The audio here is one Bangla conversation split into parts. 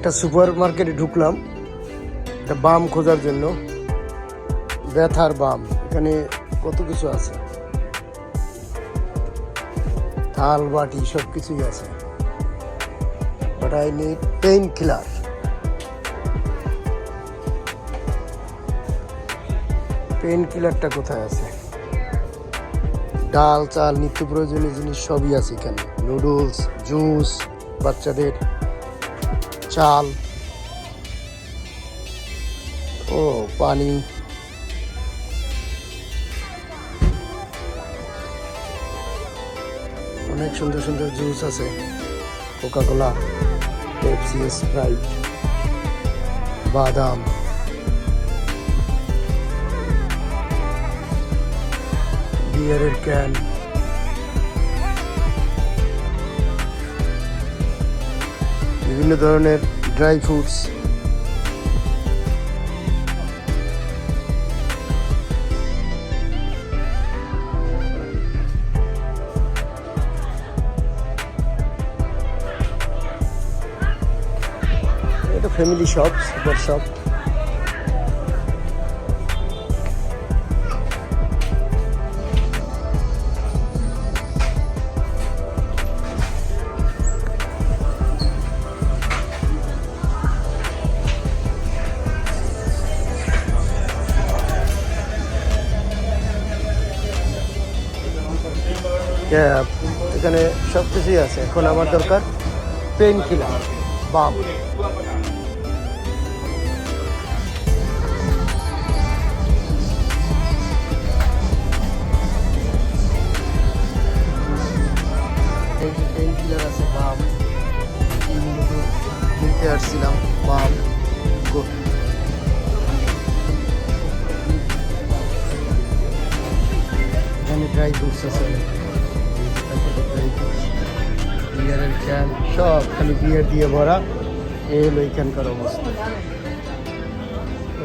একটা সুপার মার্কেটে ঢুকলাম। একটা বাম খোঁজার জন্য। ব্যথার বাম। এখানে কত কিছু আছে। থাল, বাটি সব কিছুই আছে। But I need pain killer pain কিলারটা কোথায় আছে? ডাল, চাল, নিত্য প্রয়োজনীয় জিনিস সবই আছে এখানে। নুডলস জুস বাচ্চাদের চাল। ও, পানি। অনেক সুন্দর সুন্দর জুস আছে। কোকা কোলা পেপসি, স্প্রাইট, বাদাম। বিয়ারের ক্যান। বিভিন্ন ধরনের ড্রাই ফ্রুটস। এটা family shop super shop Yeah, এখানে সব কিছুই আছে। এখন আমার দরকার পেন কিলার বাম এই পেন কিলার আছে বাম এইগুলো তো কিনতে আসছিলাম বাম এখানে ড্রাই ফ্রুটস আছে। বিয়ারের ক্যান সব খালি বিয়ার দিয়ে ভরা। এই হলো এখানকার অবস্থা।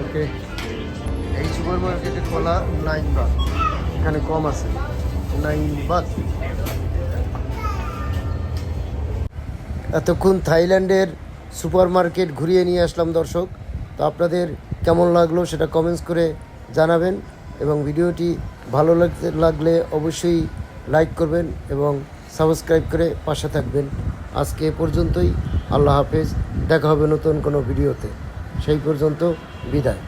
ওকে। এই সুপার মার্কেটে খোলা নাইন বাদ এখানে কম আছে। নাইন বাদ এতক্ষণ থাইল্যান্ডের সুপার মার্কেট ঘুরিয়ে নিয়ে আসলাম দর্শক। তো আপনাদের কেমন লাগল সেটা কমেন্টস করে জানাবেন। এবং ভিডিওটি ভালো লাগতে লাগলে অবশ্যই লাইক করবেন এবং সাবস্ক্রাইব করে পাশে থাকবেন। আজকে এ পর্যন্তই। আল্লাহ হাফেজ। দেখা হবে নতুন কোনো ভিডিওতে। সেই পর্যন্ত বিদায়।